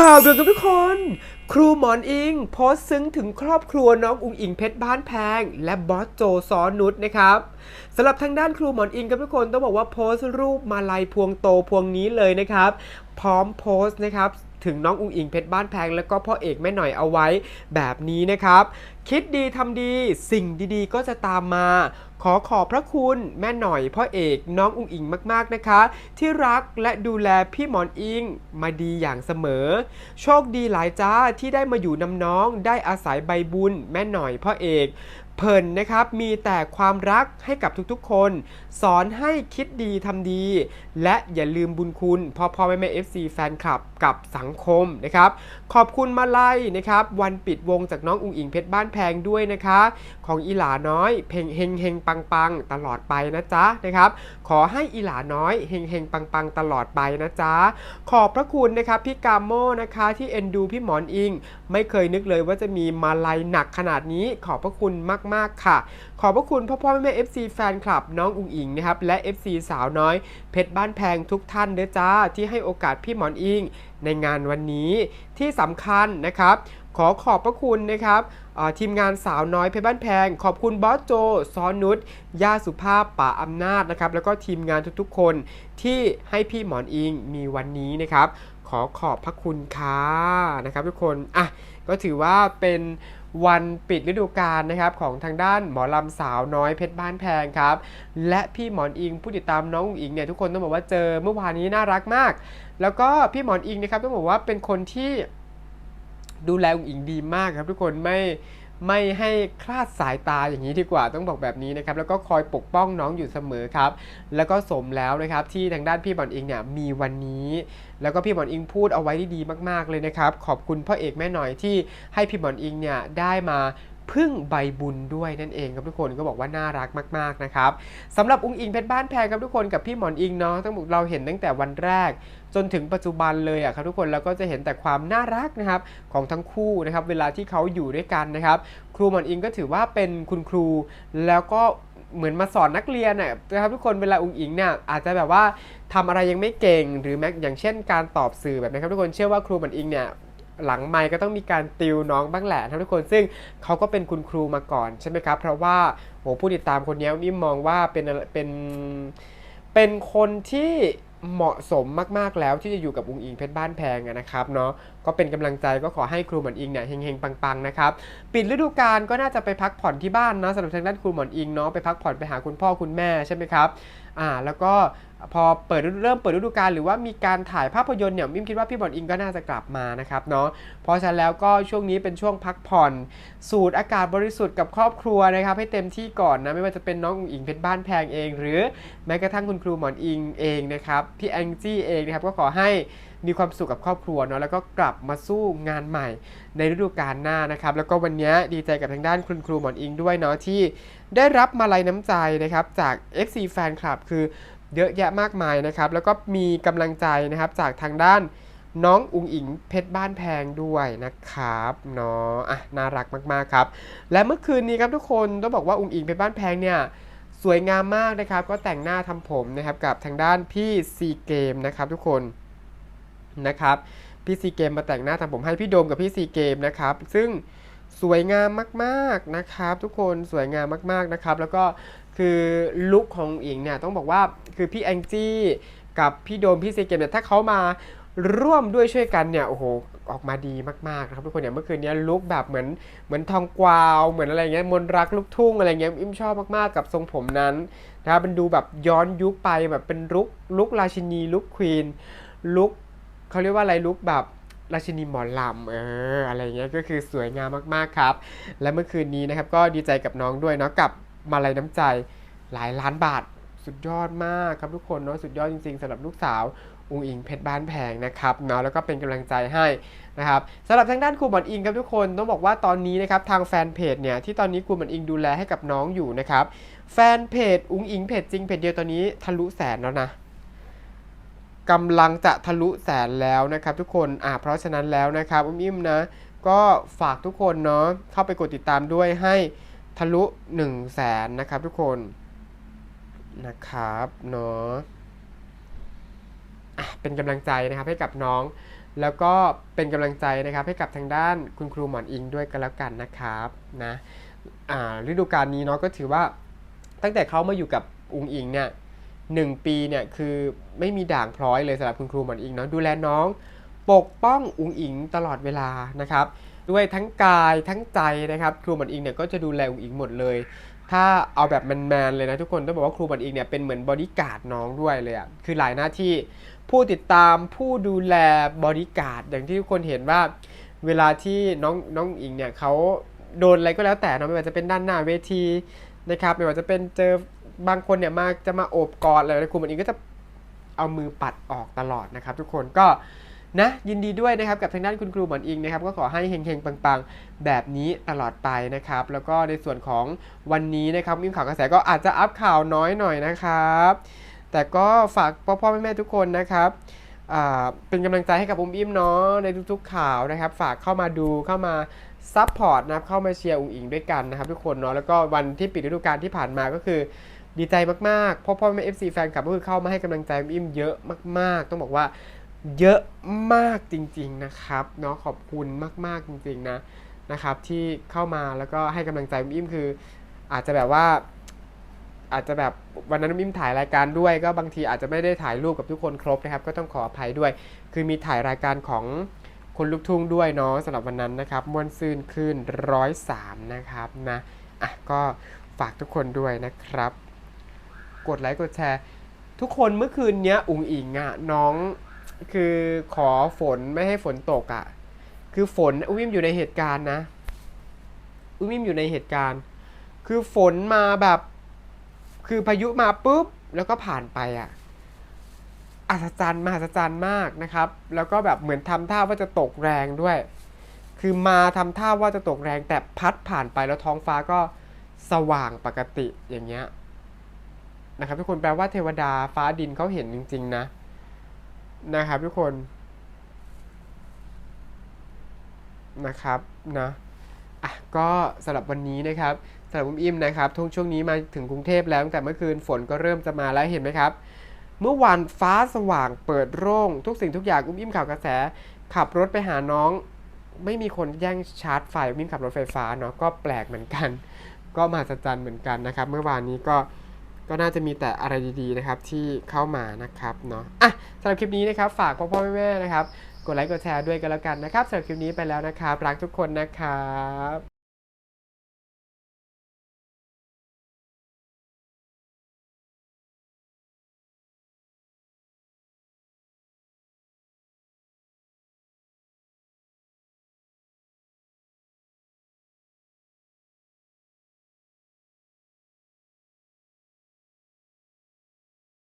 ข่าวด่วนกับทุกคน ครูหมอนอิง โพสต์ซึ้งถึงครอบครัวน้องอุงอิงเพชรบ้านแพง และบอสโจซอนุชนะครับสำหรับทางด้านครูหมอนอิงกับทุกคนต้องบอกว่าโพสต์รูปมาลัยพวงโตพวงนี้เลยนะครับ พร้อมโพสต์นะครับถึงน้องอุงอิงเพชรบ้านแพง แล้วก็พ่อเอกแม่หน่อยเอาไว้แบบนี้นะครับ คิดดีทำดี สิ่งดีๆ ก็จะตามมา ขอขอบพระคุณแม่หน่อยพ่อเอกน้องอุ้งอิงมากๆนะคะ ที่รักและดูแลพี่หมอนอิงมาดีอย่างเสมอ โชคดีหลายจ้าที่ได้มาอยู่นำน้องได้อาศัยใบบุญ แม่หน่อยพ่อเอก เพิ่นนะครับมีแต่ความรักให้กับทุกๆคน สอนให้คิดดีทำดี และอย่าลืมบุญคุณพ่อพ่อแม่แม่เอฟซีแฟนคลับกับสังคมนะครับ ขอบคุณมาลัยนะครับ วันปิดวงจากน้องอุงอิงเพชรบ้านแพงด้วยนะคะ ของอีหลาน้อย เพลงเฮงเฮงปังปังตลอดไปนะจ๊ะนะครับ ขอให้อีหลาน้อยเฮงเฮงปังปังตลอดไปนะจ๊ะขอบพระคุณนะครับพี่กามโมนะคะที่เอ็นดูพี่หมอนอิง ไม่เคยนึกเลยว่าจะมีมาลัยหนักขนาดนี้ขอบพระคุณมากๆค่ะ ขอบพระคุณพ่อพ่อแม่แม่ FC แฟนคลับน้องอุงอิงนะครับและ FC สาวน้อยเพชรบ้านแพงทุกท่านเด้อจ้า ที่ให้โอกาสพี่หมอนอิงในงานวันนี้ที่สำคัญนะครับขอขอบพระคุณนะครับทีมงานสาวน้อยเพชรบ้านแพง ขอบคุณบอสโจซอนุชย่าสุภาพป่าอำนาจนะครับแล้วก็ทีมงานทุกๆคนที่ให้พี่หมอนอิงมีวันนี้นะครับ ขอขอบพระคุณค่ะนะครับทุกคนอะ ก็ถือว่าเป็นวันปิดฤดูกาลนะครับของทางด้านหมอลำสาวน้อยเพชรบ้านแพงครับ และพี่หมอนอิงผู้ติดตามน้องอิงเนี่ยทุกคนต้องบอกว่าเจอเมื่อวานนี้น่ารักมาก แล้วก็พี่หมอนอิงนะครับต้องบอกว่าเป็นคนที่ดูแลอุ๋งอิงดีมากครับทุกคนไม่ ไม่ให้คลาดสายตาอย่างนี้ดีกว่าต้องบอกแบบนี้นะครับแล้วก็คอยปกป้องน้องอยู่เสมอครับ แล้วก็สมแล้วนะครับที่ทางด้านพี่บอลอิงเนี่ยมีวันนี้ แล้วก็พี่บอลอิงพูดเอาไว้ด้ดีมาก ๆเลยนะครับ ขอบคุณพ่อเอกแม่หน่อยที่ให้พี่บอลอิงเนี่ยได้มา พึ่งใบบุญด้วยนั่นเองครับทุกคนก็บอกว่าน่ารักมากๆนะครับสำหรับอุ้งอิงเพชรบ้านแพงครับทุกคนกับพี่หมอนอิงเนาะต้งบอกเราเห็นตั้งแต่วันแรก จนถึงปัจจุบันเลยอะครับทุกคนแล้วก็จะเห็นแต่ความน่ารักนะครับของทั้งคู่นะครับเวลาที่เขาอยู่ด้วยกันนะครับครูหมอนอิงก็ถือว่าเป็นคุณครู แล้วก็เหมือนมาสอนนักเรียนนะครับทุกคนเวลาอุ้งอิงเนี่ยอาจจะแบบว่าทำอะไรยังไม่เก่งหรือแม้อย่างเช่นการตอบสื่อแบบนะครับทุกคนเชื่อว่าครูหมอนอิงเนี่ย หลังไมค์ก็ต้องมีการติวน้องบ้างแหละนะครับทุกคนซึ่งเขาก็เป็นคุณครูมาก่อนใช่ไหมครับเพราะว่าโหผู้ติดตามคนนี้มิมมองว่าเป็นเป็นเป็นคนที่เหมาะสมมากๆแล้วที่จะอยู่กับอุงอิงเพชรบ้านแพงนะครับเนาะ ก็เป็นกำลังใจก็ขอให้ครูหมอนอิงเนี่ยเฮงๆปังๆนะครับปิดฤดูกาลก็น่าจะไปพักผ่อนที่บ้านนะสำหรับทางด้านครูหมอนอิงเนาะไปพักผ่อนไปหาคุณพ่อคุณแม่ใช่ไหมครับอ่าแล้วก็พอเปิดเริ่มเปิดฤดูกาลหรือว่ามีการถ่ายภาพยนตร์เนี่ยมิมคิดว่าพี่หมอนอิงก็น่าจะกลับมานะครับเนาะเพราะฉะนั้นแล้วก็ช่วงนี้เป็นช่วงพักผ่อน สูดอากาศบริสุทธิ์กับครอบครัวนะครับให้เต็มที่ก่อนนะไม่ว่าจะเป็นน้องอุ๋งอิงเพชรบ้านแพงเอง หรือแม้กระทั่งคุณครูหมอนอิงเองนะครับพี่แองจี้เองนะครับก็ขอให้ มีความสุขกับครอบครัวเนาะแล้วก็กลับมาสู้งานใหม่ในฤดูกาลหน้านะครับ แล้วก็วันนี้ดีใจกับทางด้านคุณครูหมอนอิงด้วยเนาะที่ได้รับมาลัยน้ำใจนะครับจาก FC แฟนคลับคือเยอะแยะมากมายนะครับ แล้วก็มีกำลังใจนะครับจากทางด้านน้องอุงอิงเพชรบ้านแพงด้วยนะครับเนาะอะน่ารักมากๆครับ และเมื่อคืนนี้ครับทุกคนต้องบอกว่าอุงอิงเพชรบ้านแพงเนี่ยสวยงามมากนะครับ ก็แต่งหน้าทำผมนะครับกับทางด้านพี่ซีเกมนะครับทุกคน นะครับพี่ซีเกมมาแต่งหน้าทำผมให้พี่โดมกับพี่ซีเกมนะครับ ซึ่งสวยงามมากๆนะครับ ทุกคนสวยงามมากๆนะครับ แล้วก็คือลุคของอิงเนี่ยต้องบอกว่าคือพี่แองจี้กับพี่โดมพี่ซีเกมเนี่ยถ้าเขามาร่วมด้วยช่วยกันเนี่ยโอ้โหออกมาดีมากๆนะครับทุกคนเนี่ยเมื่อคืนนี้ลุคแบบเหมือนเหมือนทองกวาวเหมือนอะไรเงี้ยมนรักลูกทุ่งอะไรเงี้ยอิมชอบมากๆกับทรงผมนั้นนะครับมันดูแบบย้อนยุคไปแบบเป็นลุคลุคราชินีลุคควีนลุค เขาเรียกว่าอะไรลุกแบบราชินีหมอลำเอออะไรเงี้ยก็คือสวยงามมากๆครับ และเมื่อคืนนี้นะครับก็ดีใจกับน้องด้วยเนาะกับมาลัยน้ำใจหลายล้านบาทสุดยอดมากครับทุกคนเนาะสุดยอดจริงๆสำหรับลูกสาวอุงอิงเพชรบ้านแพงนะครับเนาะแล้วก็เป็นกำลังใจให้นะครับสำหรับทางด้านครูหมอนอิงครับทุกคนต้องบอกว่าตอนนี้นะครับทางแฟนเพจเนี่ยที่ตอนนี้ครูหมอนอิงดูแลให้กับน้องอยู่นะครับแฟนเพจอุงอิงเพจจริงเพจเดียวตอนนี้ทะลุแสนแล้วนะ กำลังจะทะลุแสนแล้วนะครับ ทุกคนอ่าเพราะฉะนั้นแล้วนะครับอุ้มอิ่มนะ ก็ฝากทุกคนเนาะเข้าไปกดติดตามด้วยให้ทะลุ1 0 0 0 0แสนนะครับทุกคนนะครับเนาะอะเป็นกำลังใจนะครับให้กับน้อง แล้วก็เป็นกำลังใจนะครับให้กับทางด้านคุณครูหมอนอิงด้วยกันแล้วกันนะครับนะอ่าฤดูกาลนี้เนาะก็ถือว่าตั้งแต่เขามาอยู่กับอุงอิงเนี่ย หนึ่งปีเนี่ยคือไม่มีด่างพร้อยเลยสำหรับคุณครูหมอนอิงเนาะดูแลน้องปกป้องอุงอิงตลอดเวลานะครับด้วยทั้งกายทั้งใจนะครับครูหมอนอิงเนี่ยก็จะดูแลอุงอิงหมดเลย ถ้าเอาแบบแมนๆเลยนะทุกคนต้องบอกว่าครูหมอนอิงเนี่ยเป็นเหมือนบอดี้การ์ดน้องด้วยเลยอะ่ะคือหลายหน้าที่ผู้ติดตามผู้ดูแลบอดี้การ์ดอย่างที่ทุกคนเห็นว่า เวลาที่น้องน้องอิงเนี่ยเขาโดนอะไรก็แล้วแต่เนอะไม่ว่าจะเป็นด้านหน้าเวทีนะครับไม่ว่าจะเป็นเจอ บางคนเนี่ยมาจะมาโอบกอดอะไรครูหมอนอิงก็จะเอามือปัดออกตลอดนะครับ ทุกคนก็นะยินดีด้วยนะครับกับทางด้านคุณครูหมอนอิงนะครับก็ขอให้เฮงๆปังๆ แบบนี้ตลอดไปนะครับ แล้วก็ในส่วนของวันนี้นะครับมิมข่าวกระแสก็อาจจะอัพข่าวน้อยหน่อยนะครับ แต่ก็ฝากพ่อพ่อแม่แม่ทุกคนนะครับเป็นกำลังใจให้กับอุ้มอิ่มเนาะในทุกๆข่าวนะครับ ฝากเข้ามาดูเข้ามาซัพพอร์ตนะครับเข้ามาเชียร์อุ้งอิงด้วยกันนะครับ ทุกคนเนาะแล้วก็วันที่ปิดฤดูกาลที่ผ่านมาก็คือ ดีใจมากๆ เพ่อพ่อแม่เอฟซีแฟนคลับก็คือเข้ามาให้กำลังใจอิ่มเยอะมาก ๆ ต้องบอกว่าเยอะมากจริง ๆ นะครับเนาะขอบคุณมาก ๆ จริง ๆ นะนะครับ ที่เข้ามาแล้วก็ให้กำลังใจอิ่มคือ อาจจะแบบว่า อาจจะแบบวันนั้นอิ่มถ่ายรายการด้วย ก็บางทีอาจจะไม่ได้ถ่ายรูปกับทุกคนครบนะครับ ก็ต้องขออภัยด้วย คือมีถ่ายรายการของคนลูกทุ่งด้วยเนาะสำหรับวันนั้นนะครับมวนซืนขึ้นร้อยสามนะครับนะอะก็ฝากทุกคนด้วยนะครับ กดไลค์กดแชร์ ทุกคนเมื่อคืนเนี้ยอุ๋งอิงอะน้องคือขอฝนไม่ให้ฝนตกอะ่ะคือฝนอุ้มอิ่มอยู่ในเหตุการณ์นะอุ้มอิ่มอยู่ในเหตุการณ์ คือฝนมาแบบ คือพายุมาปุ๊บแล้วก็ผ่านไปอะ่ะอัศจรรย์มหัศจรรย์มากนะครับ แล้วก็แบบเหมือนทำท่าว่าจะตกแรงด้วย คือมาทำท่าว่าจะตกแรงแต่พัดผ่านไปแล้วท้องฟ้าก็สว่างปกติอย่างเงี้ย นะครับทุกคนแปลว่าเทวดาฟ้าดินเขาเห็นจริง ๆ นะ นะครับทุกคนนะครับนะอะก็สำหรับวันนี้นะครับสำหรับอุ้มอิ่มนะครับทุกช่วงนี้มาถึงกรุงเทพแล้วตั้งแต่เมื่อคืนฝนก็เริ่มจะมาแล้วเห็นไหมครับ เมื่อวานฟ้าสว่างเปิดโร่ง ทุกสิ่งทุกอย่างอุ้มอิ่มข่าวกระแส ขับรถไปหาน้อง ไม่มีคนแย่งชาร์จไฟอุ้มอิ่มขับรถไฟฟ้าเนาะก็แปลกเหมือนกัน ก็มหัศจรรย์เหมือนกันนะครับ เมื่อวานนี้ก็ ก็น่าจะมีแต่อะไรดีๆนะครับที่เข้ามานะครับเนาะอะสำหรับคลิปนี้นะครับฝากพ่อพ่อแม่ๆนะครับ กดไลค์กดแชร์ด้วยกันแล้วกันนะครับสำหรับคลิปนี้ไปแล้วนะครับ รักทุกคนนะครับ